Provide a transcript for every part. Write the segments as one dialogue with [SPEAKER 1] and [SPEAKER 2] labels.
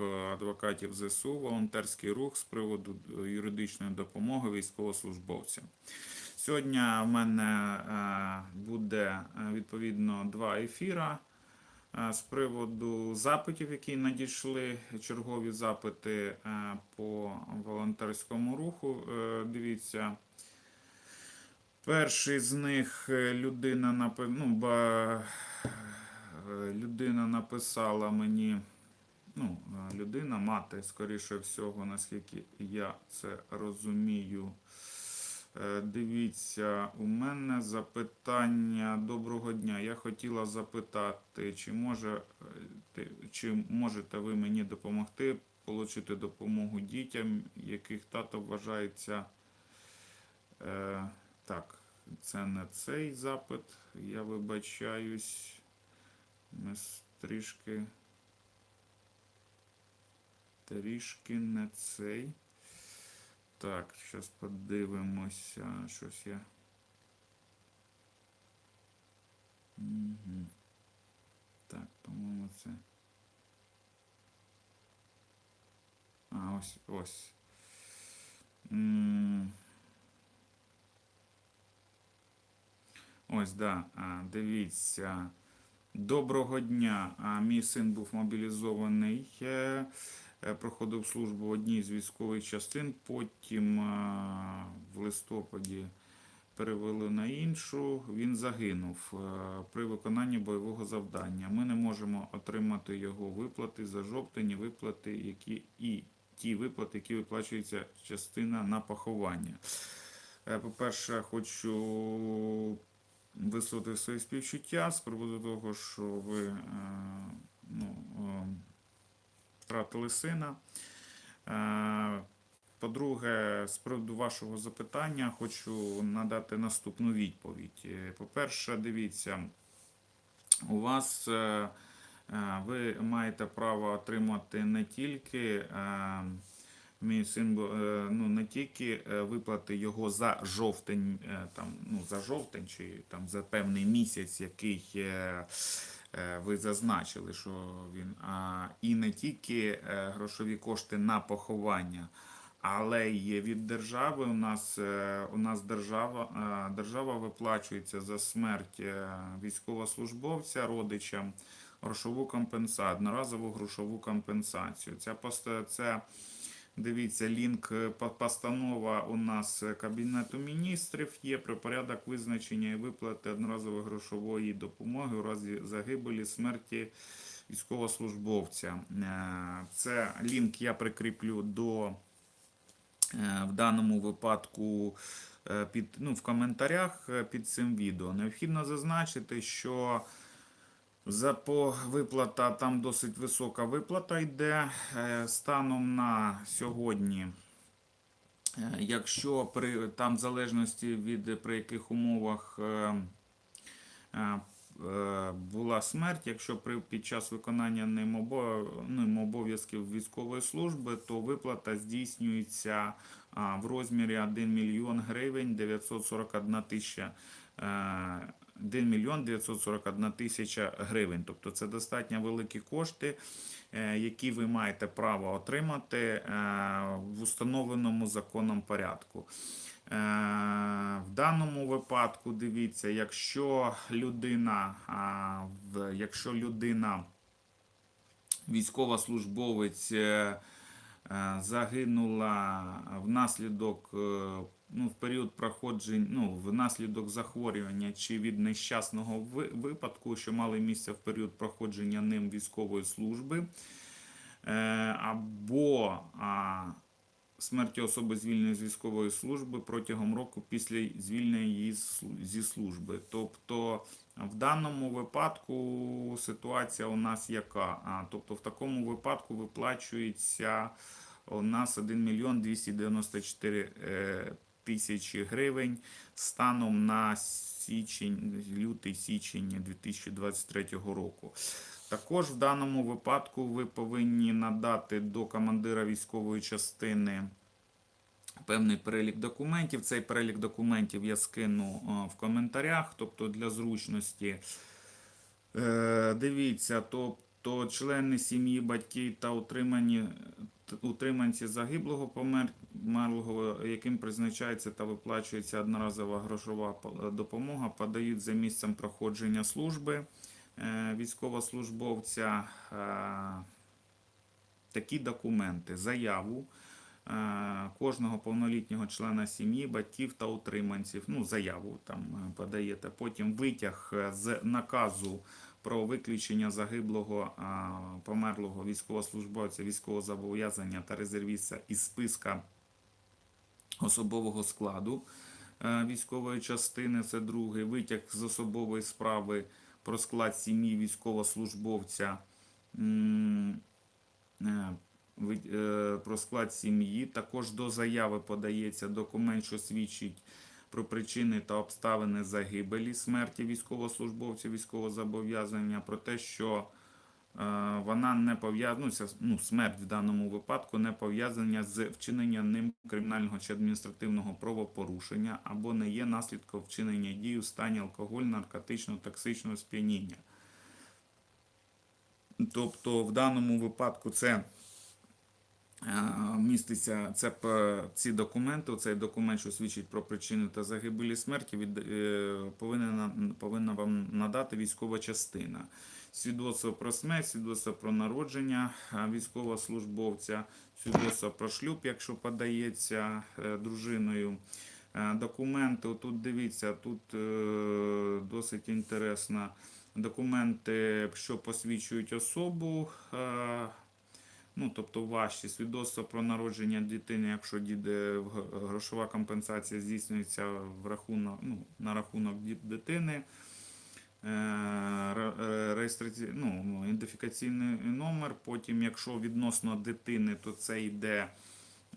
[SPEAKER 1] е, адвокатів ЗСУ, волонтерський рух з приводу юридичної допомоги військовослужбовцям. Сьогодні в мене е, буде е, відповідно два ефіра з приводу запитів, які надійшли, чергові запити по волонтерському руху. Дивіться. Перший з них людина ну, людина написала мені. Ну, е, людина, мати, скоріше всього, наскільки я це розумію. Е, Дивіться, у мене запитання. Доброго дня. Я хотіла запитати, чи може е, чи можете ви мені допомогти отримати допомогу дітям, яких тато вважається. Е, так, це не цей запит. Я вибачаюсь. Ми трішки. Трішки не цей. Так, зараз подивимося. Щось я. Угу. Так, по-моєму, це. А, ось, ось. М. Ось, да. А, дивіться. Доброго дня. А, мій син був мобілізований. Е, е, Проходив службу в одній з військових частин. Потім в листопаді перевели на іншу. Він загинув е, при виконанні бойового завдання. Ми не можемо отримати його виплати за жовтень, виплати, які і ті виплати, які виплачується частина на поховання. Е, По-перше, хочу висловити свої співчуття з приводу того, що ви е, ну, е, втратили сина. Е, По-друге, з приводу вашого запитання хочу надати наступну відповідь. Е, По-перше, дивіться, у вас е, ви маєте право отримати не тільки. Мій син е, ну не тільки е, виплати його за жовтень, е, там ну за жовтень чи там за певний місяць, який ви зазначили, що він а і не тільки грошові кошти на поховання, але й від держави. У нас у нас держава держава виплачується за смерть військовослужбовця родичам грошову компенсацію, одноразову грошову компенсацію. Ця це Дивіться, лінк е, постанова у нас е, Кабінету міністрів є про порядок визначення і виплати одноразової грошової допомоги у разі загибелі смерті військовослужбовця. Е, Це лінк я прикріплю до в даному випадку під, ну, в коментарях під цим відео. Необхідно зазначити, що за по виплата там досить висока виплата йде Е, станом на сьогодні. е, Якщо при там в залежності від при яких умовах е, була смерть, якщо при під час виконання ним обов'язків військової служби, то виплата здійснюється в розмірі 1 мільйон гривень 941 тисяча. Е, 1 мільйон 941 тисяча гривень. Тобто це достатньо великі кошти, е, які ви маєте право отримати е, в установленому законом порядку. Е, В даному випадку дивіться, якщо людина, якщо людина військовослужбовець загинула внаслідок ну, в період проходження, ну, внаслідок захворювання чи від нещасного випадку, що мали місце в період проходження ним військової служби, е, або смерті особи звільненої з військової служби протягом року після звільнення її зі служби. Тобто в даному випадку ситуація у нас яка? А, тобто в такому випадку виплачується у нас 1 мільйон 294 е, тисячі гривень станом на січень, лютий січень 2023 року. Також в даному випадку ви повинні надати до командира військової частини певний перелік документів. Цей перелік документів я скину е, в коментарях, тобто для зручності. Е, Дивіться, то то члени сім'ї, батьки та утримані, утриманці загиблого померлого, яким призначається та виплачується одноразова грошова допомога, подають за місцем проходження служби е, військовослужбовця е, такі документи, заяву е, кожного повнолітнього члена сім'ї, батьків та утриманців. Ну, заяву там подаєте. Потім витяг з наказу про виключення загиблого померлого військовослужбовця, військового зобов'язання та резервіста із списка особового складу е, військової частини. Це другий витяг з особової справи про склад сім'ї військовослужбовця. Е, е, Про склад сім'ї. Також до заяви подається документ, що свідчить про причини та обставини загибелі смерті військовослужбовця, військового зобов'язання, про те, що е, вона не пов'язана, ну, ну, смерть в даному випадку не пов'язана з вчиненням ним кримінального чи адміністративного правопорушення або не є наслідком вчинення дій у стані алкогольного, наркотичного, токсичного сп'яніння. Тобто в даному випадку це міститься це ці документи. Цей документ, що свідчить про причини та загибелі смерті, від, е, повинна, повинна вам надати військова частина. Свідоцтво про смерть, свідоцтво про народження е, військовослужбовця, свідоцтво про шлюб, якщо подається е, дружиною. Е, Документи, тут дивіться, тут е, досить інтересно. Документи, що посвідчують особу, е, ну, тобто ваші свідоцтва про народження дитини, якщо діде грошова компенсація здійснюється в рахунок, ну, на рахунок дитини. Е, е, реєстрацій- ну, ну, ідентифікаційний номер. Потім, якщо відносно дитини, то це йде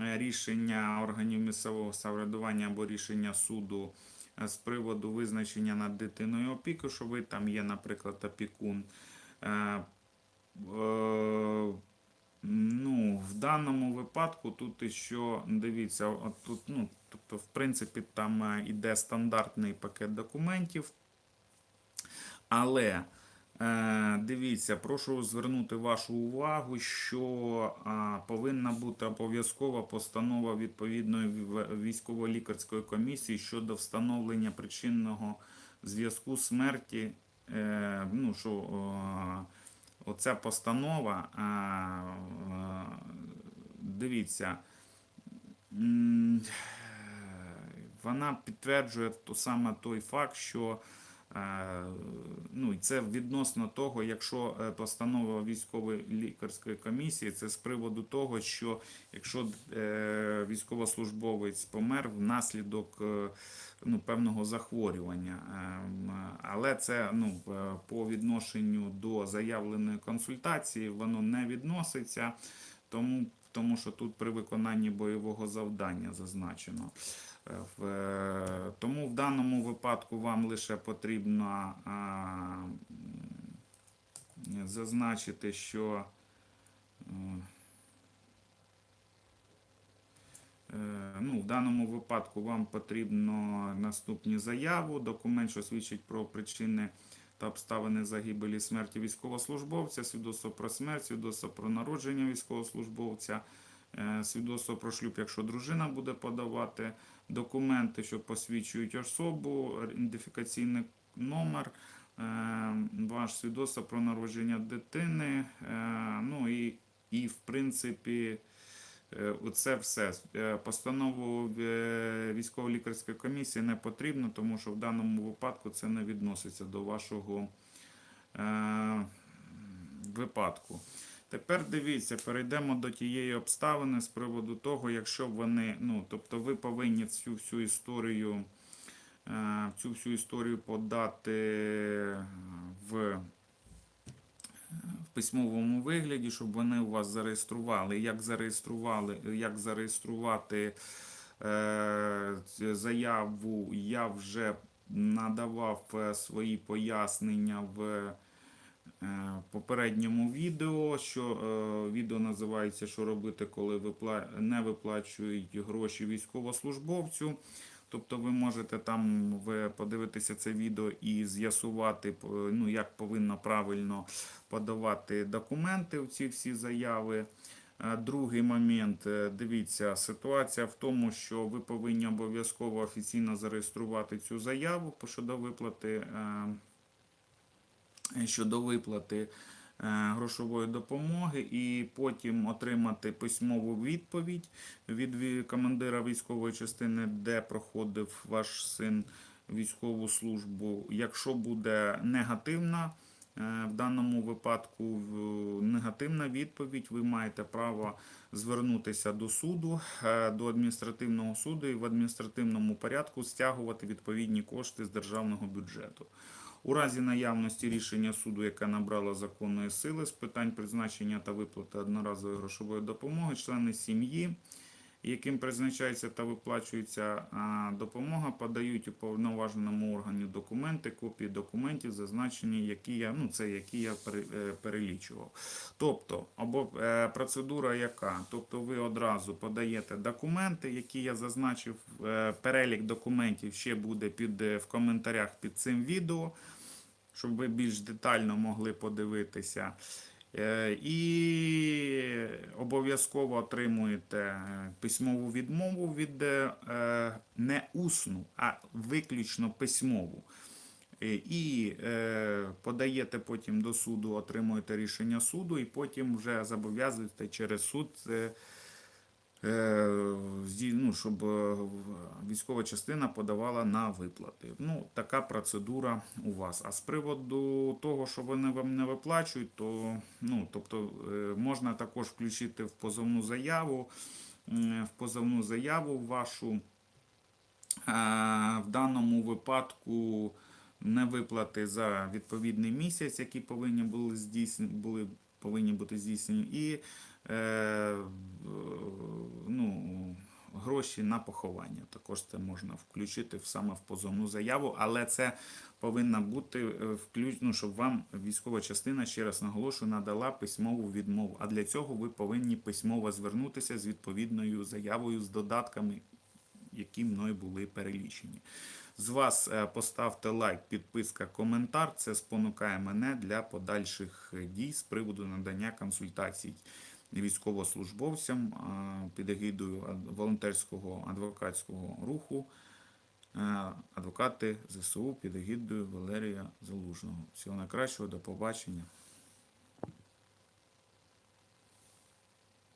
[SPEAKER 1] е, рішення органів місцевого самоврядування або рішення суду з приводу визначення над дитиною опіки, що ви там є, наприклад, опікун. Ну, в даному випадку тут іще дивіться, от тут, ну, тобто, в принципі, там е, іде стандартний пакет документів. Але е, дивіться, прошу звернути вашу увагу, що повинна бути обов'язкова постанова відповідної військово-лікарської комісії щодо встановлення причинного зв'язку смерті. Е, ну, що, е, оця постанова, дивіться, вона підтверджує то саме той факт, що ну, і це відносно того, якщо е, постанова військової лікарської комісії, це з приводу того, що якщо е, військовослужбовець помер внаслідок е, ну, певного захворювання, Ем, але це ну, е, по відношенню до заявленої консультації воно не відноситься, тому, тому що тут при виконанні бойового завдання зазначено. Е, е, Тому в даному випадку вам лише потрібно а, зазначити, що е, е, ну, в даному випадку вам потрібно наступні заяву, документ, що свідчить про причини та обставини загибелі смерті військовослужбовця, свідоцтво про смерть, свідоцтво про народження військовослужбовця, е, свідоцтво про шлюб, якщо дружина буде подавати, документи, що посвідчують особу, ідентифікаційний номер, е, ваш свідоцтво про народження дитини. е, Ну і, і в принципі, е, оце все. Е, Постанову е, військово-лікарської комісії не потрібно, тому що в даному випадку це не відноситься до вашого е, випадку. Тепер дивіться, перейдемо до тієї обставини з приводу того, якщо вони, ну, тобто ви повинні цю всю історію, е, цю всю історію подати в, в письмовому вигляді, щоб вони у вас зареєстрували. Як зареєстрували, як зареєструвати е, заяву, я вже надавав е, свої пояснення в е, попередньому відео. Що е, відео називається Що робити, коли випла... не виплачують гроші військовослужбовцю. Тобто ви можете там ви подивитися це відео і з'ясувати, ну, як повинно правильно подавати документи в ці всі заяви. Е, Другий момент, е, дивіться, ситуація в тому, що ви повинні обов'язково офіційно зареєструвати цю заяву щодо виплати, е, щодо виплати е, грошової допомоги, і потім отримати письмову відповідь від командира військової частини, де проходив ваш син військову службу. Якщо буде негативна, е, в даному випадку негативна відповідь, ви маєте право звернутися до суду, е, до адміністративного суду і в адміністративному порядку стягувати відповідні кошти з державного бюджету. У разі наявності рішення суду, яке набрало законної сили з питань призначення та виплати одноразової грошової допомоги, члени сім'ї, яким призначається та виплачується допомога, подають уповноваженому органі документи, копії документів, зазначені, які я, ну, це які я е, перелічував. Тобто, або е, процедура яка? Тобто ви одразу подаєте документи, які я зазначив, е, перелік документів ще буде під, в коментарях під цим відео, щоб ви більш детально могли подивитися. Е, І обов'язково отримуєте е, письмову відмову від е, не усну, а виключно письмову. І подаєте потім до суду, отримуєте рішення суду, і потім вже зобов'язуєте через суд, ну, щоб е, військова частина подавала на виплати. Ну, така процедура у вас. А з приводу того, що вони вам не виплачують, то ну, тобто, е, можна також включити в позовну заяву, в позовну заяву вашу. В даному випадку не виплати за відповідний місяць, які повинні були здійснені, були повинні бути здійснені, і е, ну, гроші на поховання. Також це можна включити саме в позовну заяву, але це повинна бути е, включ... ну, щоб вам військова частина, ще раз наголошую, надала письмову відмову. А для цього ви повинні письмово звернутися з відповідною заявою з додатками які мною були перелічені. З вас е, поставте лайк, підписка, коментар. Це спонукає мене для подальших е, дій з приводу надання консультацій військовослужбовцям під егідою волонтерського адвокатського руху. е, Адвокати ЗСУ під егідою Валерія Залужного. Всього найкращого, до побачення.